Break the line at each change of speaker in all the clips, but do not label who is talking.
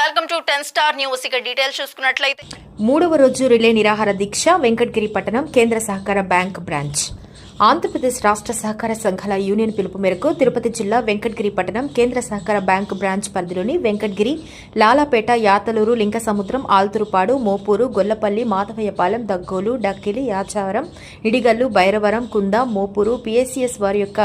Welcome to ten star news. ఇక details చూసుకున్నట్లయితే
మూడవ రోజు రిలే నిరాహార దీక్ష వెంకటగిరి పట్టణం కేంద్ర సహకార బ్యాంక్ బ్రాంచ్. ఆంధ్రప్రదేశ్ రాష్ట్ర సహకార సంఘాల యూనియన్ పిలుపు మేరకు తిరుపతి జిల్లా వెంకటగిరి పట్టణం కేంద్ర సహకార బ్యాంక్ బ్రాంచ్ పరిధిలోని వెంకటగిరి లాలాపేట యాతలూరు లింకసముద్రం ఆల్తురుపాడు మోపూరు గొల్లపల్లి మాధవయ్యపాలెం దగ్గోలు డక్కిలి యాచావరం ఇడిగల్లు భైరవరం కుంద మోపూరు పిఎస్సిఎస్ వారి యొక్క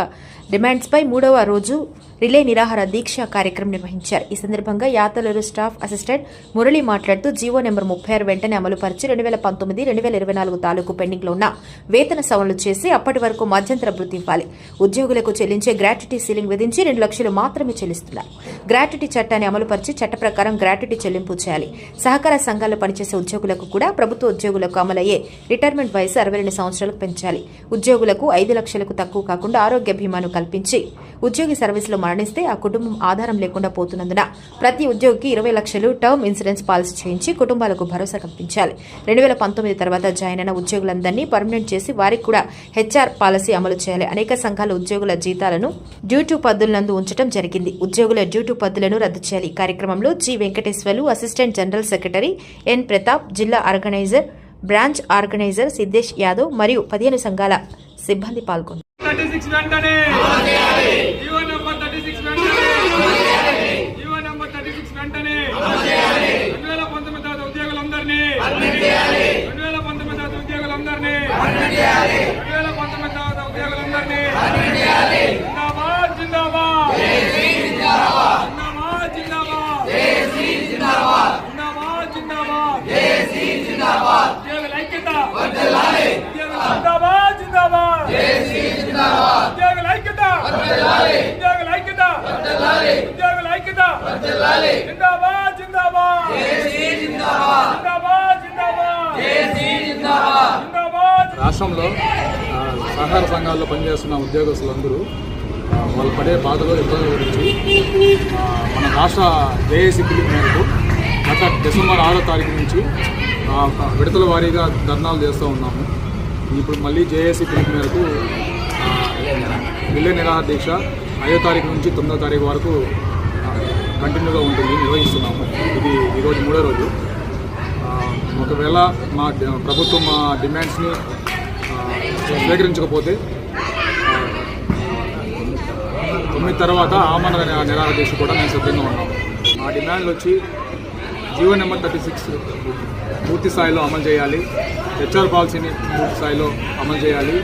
డిమాండ్స్పై మూడవ రోజు రిలే నిరాహార దీక్ష కార్యక్రమం నిర్వహించారు. ఈ సందర్భంగా యాతలూరు స్టాఫ్ అసిస్టెంట్ మురళి మాట్లాడుతూ జీవో నెంబర్ ముప్పై ఆరు వెంటనే అమలుపరిచి రెండు వేల పంతొమ్మిది రెండు వేల ఇరవై నాలుగు తాలూకు పెండింగ్లో ఉన్న వేతన సవరణలు చేసి అప్పటి వరకు మధ్యంతర వృత్తి ఇవ్వాలి. ఉద్యోగులకు చెల్లించే గ్రాట్యుటీ సీలింగ్ విధించి రెండు లక్షలు మాత్రమే చెల్లిస్తున్నారు. గ్రాట్యుటీ చట్టాన్ని అమలుపరిచి చట్ట ప్రకారం గ్రాట్యుటీ చెల్లింపు చేయాలి. సహకార సంఘాల్లో పనిచేసే ఉద్యోగులకు కూడా ప్రభుత్వ ఉద్యోగులకు అమలయ్యే రిటైర్మెంట్ వయసు అరవై రెండు సంవత్సరాలకు పెంచాలి. ఉద్యోగులకు ఐదు లక్షలకు తక్కువ కాకుండా ఆరోగ్య బీమాను కల్పించి ఉద్యోగి సర్వీసులో మరణిస్తే ఆ కుటుంబం ఆధారం లేకుండా పోతున్నందున ప్రతి ఉద్యోగికి ఇరవై లక్షలు టర్మ్ ఇన్సూరెన్స్ పాలసీ చేయించి కుటుంబాలకు భరోసా కల్పించాలి. రెండు వేల పంతొమ్మిది తర్వాత జాయిన్ అయిన ఉద్యోగులందరినీ పర్మనెంట్ చేసి వారికి కూడా హెచ్ఆర్ పాలసీ అమలు చేయాలి. అనేక సంఘాల ఉద్యోగుల జీతాలను డ్యూటీ పద్దులందు ఉంచడం జరిగింది. ఉద్యోగుల డ్యూటీ పద్దులను రద్దు చేయాలి. కార్యక్రమంలో G. Venkateswarlu assistant general secretary N. Pratap జిల్లా organiser branch organiser Siddesh Yadav మరియు పదిహేను సంఘాల సిబ్బంది పాల్గొన్నారు.
జిందాబాద్ జిందాబాద్! జిందాబాద్. జిందాబాద్. జిందాబాద్ జిందాబాద్.
రాష్ట్రంలో సహకార సంఘాల్లో పనిచేస్తున్న ఉద్యోగస్తులందరూ వాళ్ళు పడే బాధలు ఇబ్బందుల గురించి మన రాష్ట్ర జేఏసీ పిలుపు మేరకు గత డిసెంబర్ ఆరో తారీఖు నుంచి విడతల వారీగా ధర్నాలు చేస్తూ ఉన్నాము. ఇప్పుడు మళ్ళీ జేఏసీ పిలుపు మేరకు ఆ, విల్లే నిరాహార దీక్ష ఐదో తారీఖు నుంచి తొమ్మిదో తారీఖు వరకు కంటిన్యూగా ఉంటుంది నిర్వహిస్తున్నాము. ఇది ఈరోజు మూడో రోజు. ఒకవేళ మా ప్రభుత్వం మా డిమాండ్స్ని స్వీకరించకపోతే తొమ్మిది తర్వాత ఆమరణ నిరాహార దీక్ష కూడా మేము సిద్ధంగా ఉన్నాము. మా డిమాండ్లు వచ్చి జీవో నెంబర్ థర్టీ సిక్స్ పూర్తి స్థాయిలో అమలు చేయాలి. హెచ్ఆర్ పాలసీని పూర్తి స్థాయిలో అమలు చేయాలి.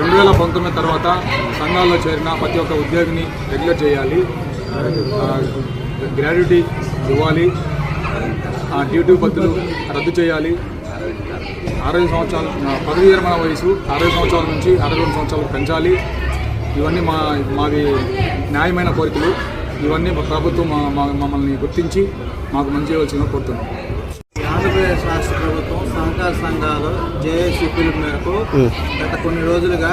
రెండు వేల పంతొమ్మిది తర్వాత సంఘాల్లో చేరిన ప్రతి ఒక్క ఉద్యోగిని రెగ్యులర్ చేయాలి. గ్రాడ్యుటీ ఇవ్వాలి. ఆ డ్యూటీ పద్ధతులు రద్దు చేయాలి. అరవై సంవత్సరాలు పదవి విరమణ వయసు అరవై సంవత్సరాల నుంచి అరవై రెండు సంవత్సరాలు పెంచాలి. ఇవన్నీ మా మావి న్యాయమైన కోరికలు. ఇవన్నీ మా ప్రభుత్వం మమ్మల్ని గుర్తించి మాకు మంచి చేయవలసిందిగా కోరుతున్నాం.
ఆంధ్రప్రదేశ్ రాష్ట్ర ప్రభుత్వం సహకార సంఘాలు జేఏసీ పిలుపు మేరకు గత కొన్ని రోజులుగా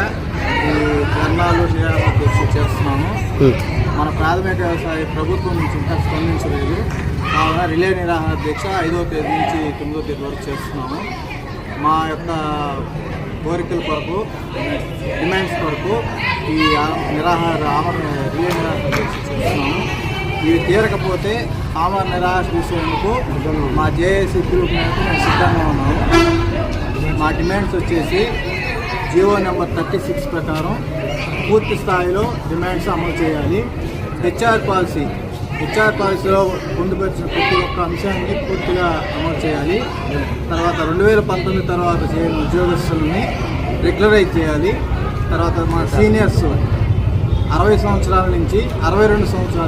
ఈ ధర్నాలు నిరాహార చేస్తున్నాము. మన ప్రాథమిక వ్యవసాయ ప్రభుత్వం నుంచి ఇంకా స్పందించలేదు. కావున రిలే నిరాహార దీక్ష ఐదో తేదీ నుంచి తొమ్మిదో తేదీ వరకు చేస్తున్నాము. మా యొక్క కోరికల కొరకు డిమాండ్స్ కొరకు ఈ నిరాహార ఆమరణ రిలే నిరాహార చేస్తున్నాము. ఇవి తీరకపోతే ఆమరణ నిరాహార తీసేందుకు మా జేఏసీ గ్రూప్ మేరకు మేము సిద్ధంగా ఉన్నాము. మా డిమాండ్స్ వచ్చేసి జియో నెంబర్ థర్టీ సిక్స్ ప్రకారం పూర్తి స్థాయిలో డిమాండ్స్ అమలు చేయాలి. హెచ్ఆర్ పాలసీ హెచ్ఆర్ పాలసీలో పొందుపరిచిన ప్రతి ఒక్క అంశాన్ని పూర్తిగా అమలు చేయాలి. తర్వాత రెండు వేల పంతొమ్మిది తర్వాత చేయని ఉద్యోగస్తులని రెగ్యులరైజ్ చేయాలి. తర్వాత మా సీనియర్స్ అరవై సంవత్సరాల నుంచి అరవై రెండు సంవత్సరాలు